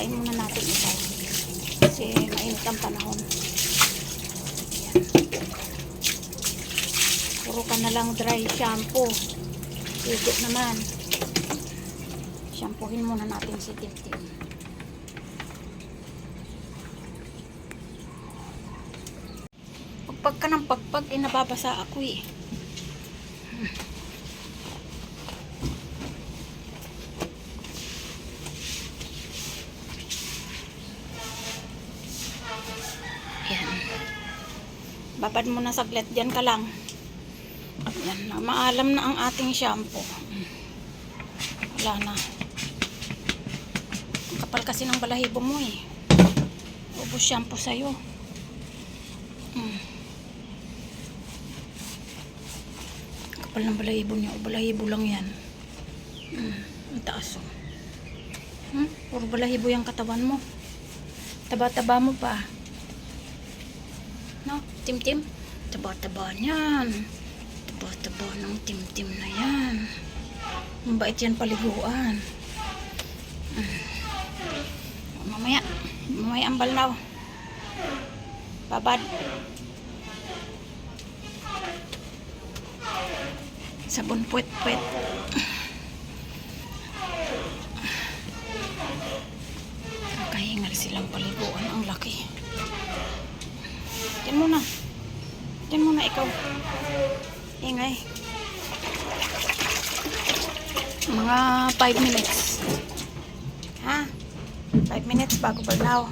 Basahin muna natin ito. Kasi mainit ang panahon. Ayan. Puro ka na lang dry shampoo. Higit naman. Shampoohin muna natin si Tintin. Pagpag ka ng pagpag, eh, nababasa ako eh. Babad mo na saglit. Diyan ka lang. Yan. Maalam na ang ating shampoo. Wala na. Ang kapal kasi ng balahibo mo eh. Ubus shampoo sa'yo. Mm. Kapal ng balahibo niya. O balahibo lang yan. Mm. Ang taas oh. Hmm? Puro balahibo yung katawan mo. Taba-taba mo pa. Tim-tim? Taba-taba niyan. Taba-taba ng tim-tim na yan. Ang bait yan paliguan. Mm. Mamaya. Mamaya ang balnaw. Babad. Sabon puwet-puwet. Kahingal silang paliguan. Ang laki. Diyan muna. Diyan muna ikaw. Ingay. Mga 5 minutes. Ha? 5 minutes bago balnaw.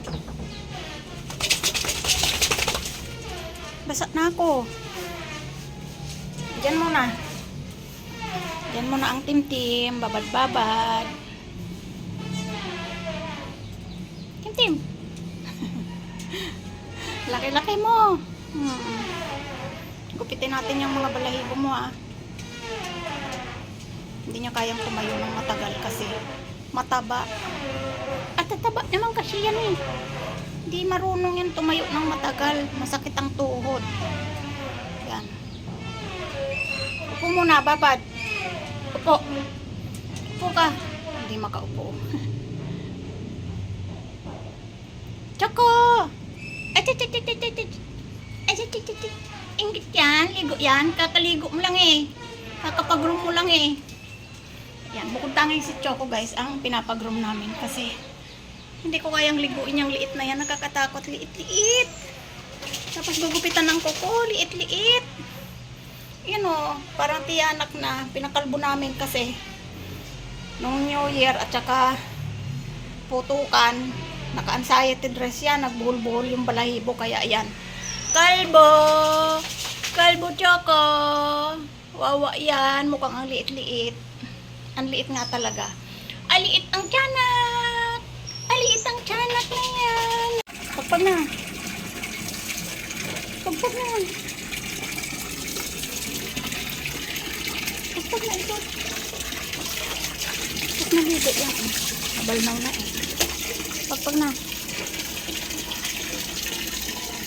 Basa na ako. Diyan muna. Diyan muna ang tim-tim. Babad-babad. Laki-laki mo. Hmm. Gupitin natin yung mga balahibo mo ah. Hindi niya kayang tumayo ng matagal kasi mataba. At tataba naman kasi yan eh. Hindi marunong yan tumayo ng matagal. Masakit ang tuhod. Yan. Upo muna, babad. Upo. Upo ka. Hindi makaupo. Choco! Ingit yan. Ligo yan. Kakaligo mo lang eh. Kakapag-room mo lang eh. Yan. Bukod tanging si Choco guys, ang pinapag-room namin. Kasi, hindi ko kayang liguin yung liit na yan. Nakakatakot. Liit-liit. Tapos gugupitan ng kuko. Liit-liit. Yan o. Parang tiyanak na. Pinakalbo namin kasi. Nung New Year at saka putukan. Naka-anxiety dress yan. Nagbuhol-buhol yung balahibo. Kaya yan. Kalbo! Kalbo Choco! Wawa yan. Mukhang ang liit-liit. Ang liit nga talaga. Aliit ang tiyanak! Aliit ang tiyanak na yan! Pagpag na. Pagpag na. Pagpag na ito. Tapos naligo yan. eh. Nabalnaw na eh. Pagpag na.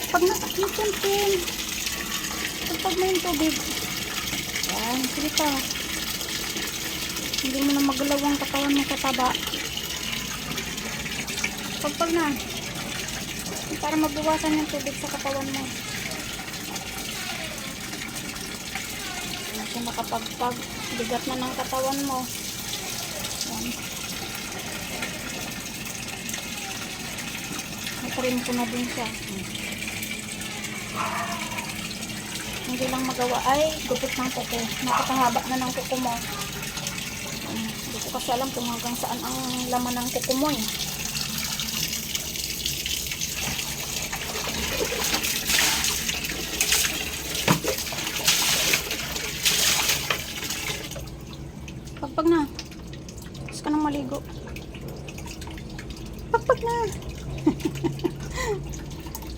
Pag na, nakuntin. Pagpag na yung tubig. Yan, sige pa. Hindi mo na magalaw ang katawan mo sa taba. Pagpag na. Para mabawasan yung tubig sa katawan mo. Kasi nakapagpag. Bigat na ng katawan mo. Yan. Natrim ko na din siya. Hindi lang magawa ay gupit ng kuko. Napakahaba na ng kuko mo. Um, Hindi ko kasi alam kung hanggang saan ang laman ng kuko mo eh. Pagpag na. Gusto ka nang maligo. Pagpag na.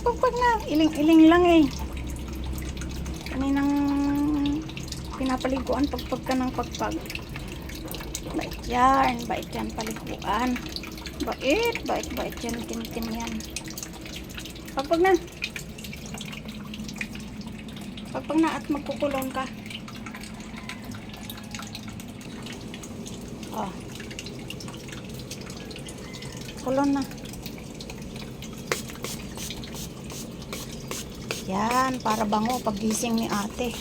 Pagpag na. Iling-iling lang eh. Kaninang pinapaliguan pagpag ka ng pagpag. Bait yan. Bait yan paliguan. Bait. Bait, bait yan. Tim-tim yan. Pagpag na. Pagpag na at magkukulong ka. Oh. Kulon na. Yan, para bango pagising ni ate.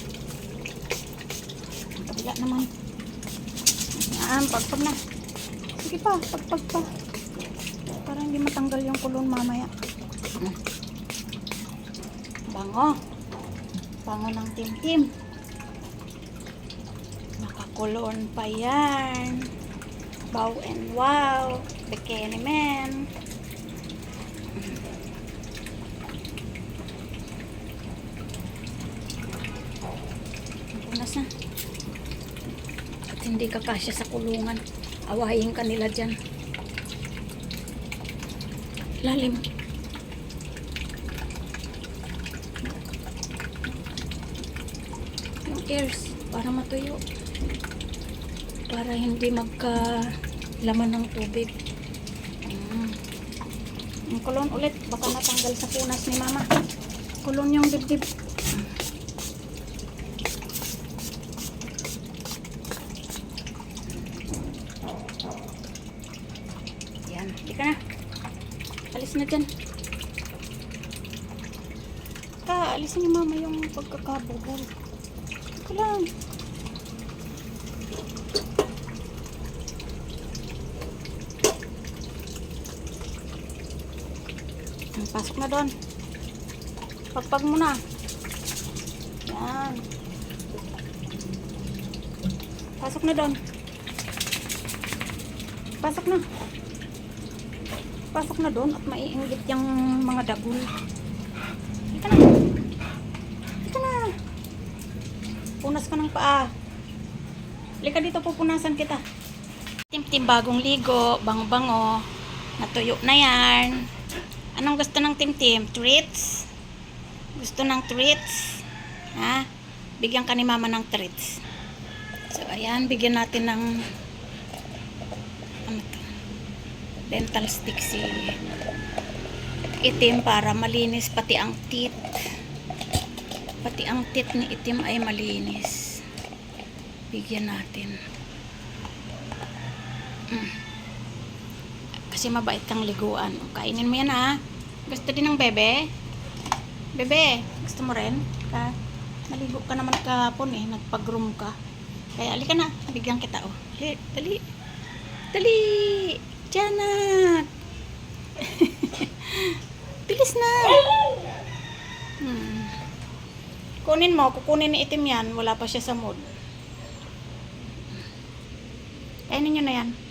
Ang kabila naman. Yan, pagpag na. Sige pa, pagpag pa. Para hindi matanggal yung kulon mamaya. Bango. Bango ng tim-tim. Nakakulon pa yan. Wow and wow. Bikini man. Punas na. At hindi ka kasya sa kulungan. Awayin ka nila dyan. Lalim. Yung ears, para matuyo. Para hindi magka laman ng tubig. Mm. Yung kulon ulit, baka natanggal sa punas ni mama. Kulon yung dibdib. Yan, hindi ka na. Alis na dyan. Ka, alisin ni mama yung pagkakabubol. Ito lang. Pasok na doon. Pagpag mo na. Yan. Pasok na doon. Pasok na. Pasok na doon at maiinggit yung mga dagul. Halika na. Halika na. Punas ka ng paa. Halika dito, pupunasan kita. Tim-tim bagong ligo, bango-bango. Natuyo na yan. Anong gusto ng tim-tim? Treats? Gusto ng treats? Ha? Bigyan ka ni mama ng treats. So, ayan, bigyan natin ng dental stick si itim para malinis. Pati ang teeth. Pati ang teeth ni itim ay malinis. Bigyan natin. Mm. kasi mabait kang liguan. Kainin mo yan ha? Gusto din ng bebe? Bebe gusto mo rin? Ka naligo ka naman kahapon eh. Nagpag-room ka. Kaya alika na. Bigyan kita oh. Dali dali. Dali! Janak na. Hmm. kunin mo kukunin ni itim yan. Wala pa siya sa mood. Kainin nyo na yan